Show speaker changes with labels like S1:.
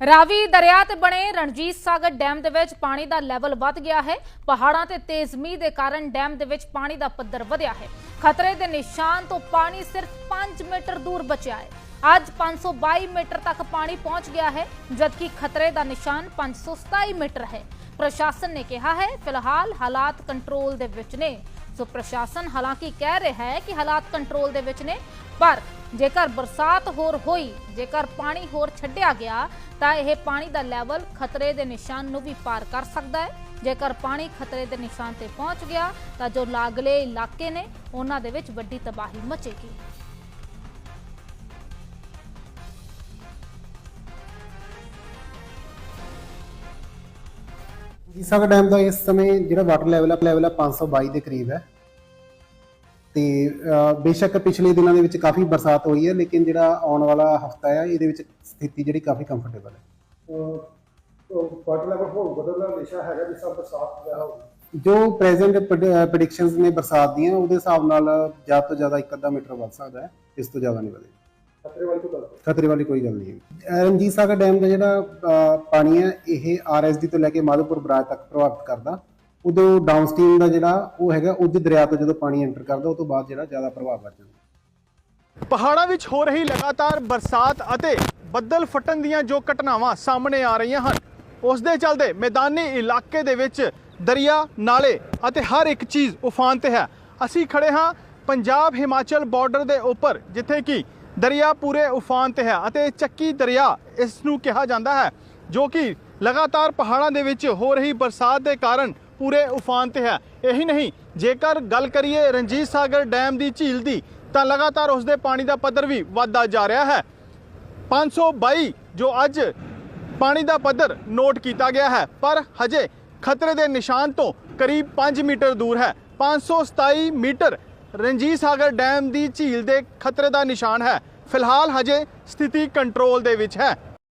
S1: ਰਾਵੀ ਦਰਿਆ ਤੇ ਬਣੇ ਰਣਜੀਤ ਸਾਗਰ ਡੈਮ ਦੇ ਵਿੱਚ ਪਾਣੀ ਦਾ ਲੈਵਲ ਵੱਧ ਗਿਆ ਹੈ। ਪਹਾੜਾਂ ਤੇ ਤੇਜ਼ ਮੀਂਹ ਦੇ ਕਾਰਨ ਡੈਮ ਦੇ ਵਿੱਚ ਪਾਣੀ ਦਾ ਪੱਧਰ ਵਧਿਆ ਹੈ। ਖਤਰੇ ਦੇ ਨਿਸ਼ਾਨ ਤੋਂ ਪਾਣੀ ਸਿਰਫ 5 ਮੀਟਰ ਦੂਰ ਬਚਿਆ ਹੈ। ਅੱਜ 522 ਮੀਟਰ ਤੱਕ ਪਾਣੀ ਪਹੁੰਚ ਗਿਆ ਹੈ, ਜਦਕਿ ਖਤਰੇ ਦਾ ਨਿਸ਼ਾਨ 527 ਮੀਟਰ ਹੈ। ਪ੍ਰਸ਼ਾਸਨ ਨੇ ਕਿਹਾ ਹੈ, ਫਿਲਹਾਲ ਹਾਲਾਤ ਕੰਟਰੋਲ ਦੇ ਵਿੱਚ ਨੇ। ਸੋ ਪ੍ਰਸ਼ਾਸਨ ਹਾਲਾਂਕਿ ਕਹਿ ਰਿਹਾ ਹੈ ਕਿ ਹਾਲਾਤ ਕੰਟਰੋਲ ਦੇ ਵਿੱਚ ਨੇ, ਪਰ ਜੇਕਰ ਬਰਸਾਤ ਹੋਰ ਹੋਈ, ਜੇਕਰ ਪਾਣੀ ਹੋਰ ਛੱਡਿਆ ਗਿਆ, ਤਾਂ ਇਹ ਪਾਣੀ ਦਾ ਲੈਵਲ ਖਤਰੇ ਦੇ ਨਿਸ਼ਾਨ ਨੂੰ ਵੀ ਪਾਰ ਕਰ ਸਕਦਾ ਹੈ। ਜੇਕਰ ਪਾਣੀ ਖਤਰੇ ਦੇ ਨਿਸ਼ਾਨ ਤੇ ਪਹੁੰਚ ਗਿਆ, ਤਾਂ ਜੋ ਲਾਗਲੇ ਇਲਾਕੇ ਨੇ, ਉਹਨਾਂ ਦੇ ਵਿੱਚ ਵੱਡੀ ਤਬਾਹੀ ਮਚੇਗੀ।
S2: ਈਸਾਗਰ ਡੈਮ ਦਾ ਇਸ ਸਮੇਂ ਜਿਹੜਾ ਵਾਟਰ ਲੈਵਲ ਹੈ ਲੈਵਲ ਹੈ 522 ਦੇ ਕਰੀਬ ਹੈ। ਤੇ ਬੇਸ਼ੱਕ ਪਿਛਲੇ ਦਿਨਾਂ ਦੇ ਵਿੱਚ ਕਾਫੀ ਬਰਸਾਤ ਹੋਈ ਹੈ ਲੇਕਿਨ ਜਿਹੜਾ ਆਉਣ ਵਾਲਾ ਹਫਤਾ ਹੈ ਇਹਦੇ ਵਿੱਚ ਸਥਿਤੀ ਜਿਹੜੀ ਕਾਫੀ ਕੰਫਰਟੇਬਲ ਹੈ।
S3: ਵਾਟਰ ਲੈਵਲ ਹੋਰ ਬਦਲਣ ਦਾ ਨਿਸ਼ਾ ਹੈਗਾ ਜਿਸ ਤਰ੍ਹਾਂ ਬਰਸਾਤ ਵਗੈਰਾ ਹੋ ਗਈ।
S2: ਜੋ ਪ੍ਰੈਜ਼ੈਂਟ ਪ੍ਰੈਡਿਕਸ਼ਨਸ ਨੇ ਬਰਸਾਤ ਦੀਆਂ ਉਹਦੇ ਹਿਸਾਬ ਨਾਲ ਜ਼ਿਆਦਾ ਤੋਂ ਜ਼ਿਆਦਾ ਇੱਕ ਅੱਧਾ ਮੀਟਰ ਵੱਧ ਸਕਦਾ ਹੈ ਇਸ ਤੋਂ ਜ਼ਿਆਦਾ ਨਹੀਂ ਵਧੇਗਾ।
S3: ਖਤਰੇ ਵਾਲੀ ਤੋਂ ਗੱਲ
S2: ਖਤਰੇ ਵਾਲੀ ਕੋਈ ਗੱਲ ਨਹੀਂ ਹੈ ਰਣਜੀਤ ਸਾਗਰ ਡੈਮ ਦਾ ਜਿਹੜਾ ਪਾਣੀ ਹੈ ਇਹ ਆਰਐਸਡੀ ਤੋਂ ਲੈ ਕੇ ਮਾਧੋਪੁਰ ਬਰਾਜ ਤੱਕ ਪ੍ਰਭਾਵਿਤ ਕਰਦਾ। ਉਦੋਂ ਡਾਊਨਸਟ੍ਰੀਮ ਦਾ ਜਿਹੜਾ ਉਹ ਹੈਗਾ ਉੱਜ ਦਰਿਆ ਤੋਂ ਜਦੋਂ ਪਾਣੀ ਐਂਟਰ ਕਰਦਾ ਉਹ ਤੋਂ ਬਾਅਦ ਜਿਹੜਾ ਜ਼ਿਆਦਾ ਪ੍ਰਭਾਵ ਵੱਧ ਜਾਂਦਾ।
S4: ਪਹਾੜਾਂ ਵਿੱਚ ਹੋ ਰਹੀ ਲਗਾਤਾਰ ਬਰਸਾਤ ਅਤੇ ਬੱਦਲ ਫਟਣ ਦੀਆਂ ਜੋ ਘਟਨਾਵਾਂ ਸਾਹਮਣੇ ਆ ਰਹੀਆਂ ਹਨ ਉਸ ਦੇ ਚੱਲਦੇ ਮੈਦਾਨੀ ਇਲਾਕੇ ਦੇ ਵਿੱਚ ਦਰਿਆ ਨਾਲੇ ਅਤੇ ਹਰ ਇੱਕ ਚੀਜ਼ ਉਫਾਨ ਤੇ ਹੈ। ਅਸੀਂ ਖੜੇ ਹਾਂ ਪੰਜਾਬ ਹਿਮਾਚਲ ਬਾਰਡਰ ਦੇ ਉੱਪਰ ਜਿੱਥੇ ਕਿ ਦਰਿਆ ਪੂਰੇ ਉਫਾਨ ਤੇ ਹੈ ਅਤੇ ਚੱਕੀ ਦਰਿਆ ਇਸ ਨੂੰ ਕਿਹਾ ਜਾਂਦਾ ਹੈ, ਜੋ ਕਿ ਲਗਾਤਾਰ ਪਹਾੜਾਂ ਦੇ ਵਿੱਚ ਹੋ ਰਹੀ ਬਰਸਾਤ ਦੇ ਕਾਰਨ ਪੂਰੇ ਉਫਾਨ ਤੇ ਹੈ। ਇਹੀ ਨਹੀਂ, ਜੇਕਰ ਗੱਲ ਕਰੀਏ ਰਣਜੀਤ ਸਾਗਰ ਡੈਮ ਦੀ ਝੀਲ ਦੀ, ਤਾਂ ਲਗਾਤਾਰ ਉਸ ਦੇ ਪਾਣੀ ਦਾ ਪੱਧਰ ਵੀ ਵਧਦਾ ਜਾ ਰਿਹਾ ਹੈ। 522 ਜੋ ਅੱਜ ਪਾਣੀ ਦਾ ਪੱਧਰ ਨੋਟ ਕੀਤਾ ਗਿਆ ਹੈ, ਪਰ ਹਜੇ ਖਤਰੇ ਦੇ ਨਿਸ਼ਾਨ ਤੋਂ ਕਰੀਬ 5 ਮੀਟਰ ਦੂਰ ਹੈ। 527 ਮੀਟਰ ਰਣਜੀਤ ਸਾਗਰ ਡੈਮ ਦੀ ਝੀਲ ਦੇ ਖਤਰੇ ਦਾ ਨਿਸ਼ਾਨ ਹੈ। ਫਿਲਹਾਲ ਹਜੇ ਸਥਿਤੀ ਕੰਟਰੋਲ ਦੇ ਵਿੱਚ ਹੈ।